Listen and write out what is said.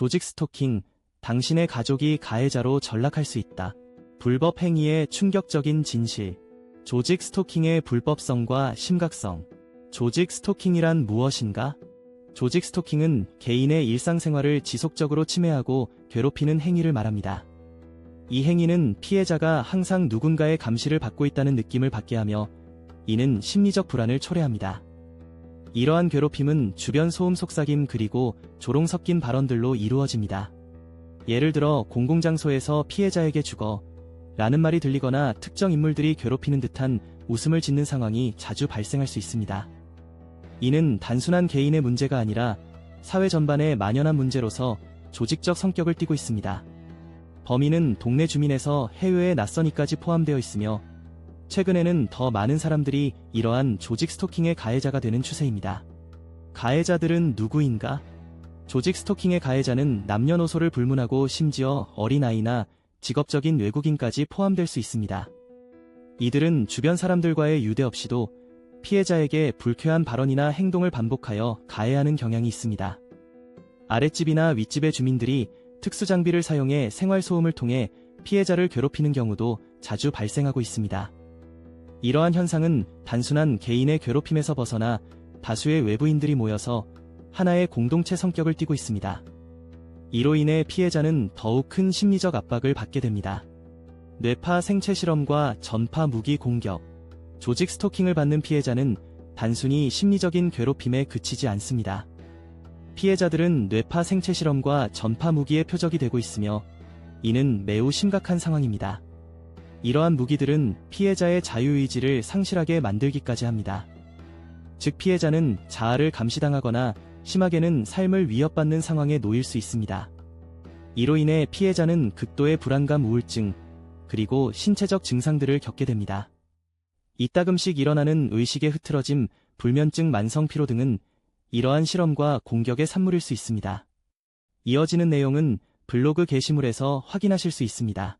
조직 스토킹, 당신의 가족이 가해자로 전락할 수 있다. 불법 행위의 충격적인 진실. 조직 스토킹의 불법성과 심각성. 조직 스토킹이란 무엇인가? 조직 스토킹은 개인의 일상생활을 지속적으로 침해하고 괴롭히는 행위를 말합니다. 이 행위는 피해자가 항상 누군가의 감시를 받고 있다는 느낌을 받게 하며 이는 심리적 불안을 초래합니다. 이러한 괴롭힘은 주변 소음 속삭임 그리고 조롱 섞인 발언들로 이루어집니다. 예를 들어 공공장소에서 피해자에게 죽어 라는 말이 들리거나 특정 인물들이 괴롭히는 듯한 웃음을 짓는 상황이 자주 발생할 수 있습니다. 이는 단순한 개인의 문제가 아니라 사회 전반의 만연한 문제로서 조직적 성격을 띠고 있습니다. 범인은 동네 주민에서 해외의 낯선이까지 포함되어 있으며 최근에는 더 많은 사람들이 이러한 조직 스토킹의 가해자가 되는 추세입니다. 가해자들은 누구인가? 조직 스토킹의 가해자는 남녀노소를 불문하고 심지어 어린아이나 직업적인 외국인까지 포함될 수 있습니다. 이들은 주변 사람들과의 유대 없이도 피해자에게 불쾌한 발언이나 행동을 반복하여 가해하는 경향이 있습니다. 아랫집이나 윗집의 주민들이 특수장비를 사용해 생활소음을 통해 피해자를 괴롭히는 경우도 자주 발생하고 있습니다. 이러한 현상은 단순한 개인의 괴롭힘에서 벗어나 다수의 외부인들이 모여서 하나의 공동체 성격을 띠고 있습니다. 이로 인해 피해자는 더욱 큰 심리적 압박을 받게 됩니다. 뇌파 생체 실험과 전파 무기 공격, 조직 스토킹을 받는 피해자는 단순히 심리적인 괴롭힘에 그치지 않습니다. 피해자들은 뇌파 생체 실험과 전파 무기의 표적이 되고 있으며 이는 매우 심각한 상황입니다. 이러한 무기들은 피해자의 자유의지를 상실하게 만들기까지 합니다. 즉 피해자는 자아를 감시당하거나 심하게는 삶을 위협받는 상황에 놓일 수 있습니다. 이로 인해 피해자는 극도의 불안감 우울증, 그리고 신체적 증상들을 겪게 됩니다. 이따금씩 일어나는 의식의 흐트러짐, 불면증 만성 피로 등은 이러한 실험과 공격의 산물일 수 있습니다. 이어지는 내용은 블로그 게시물에서 확인하실 수 있습니다.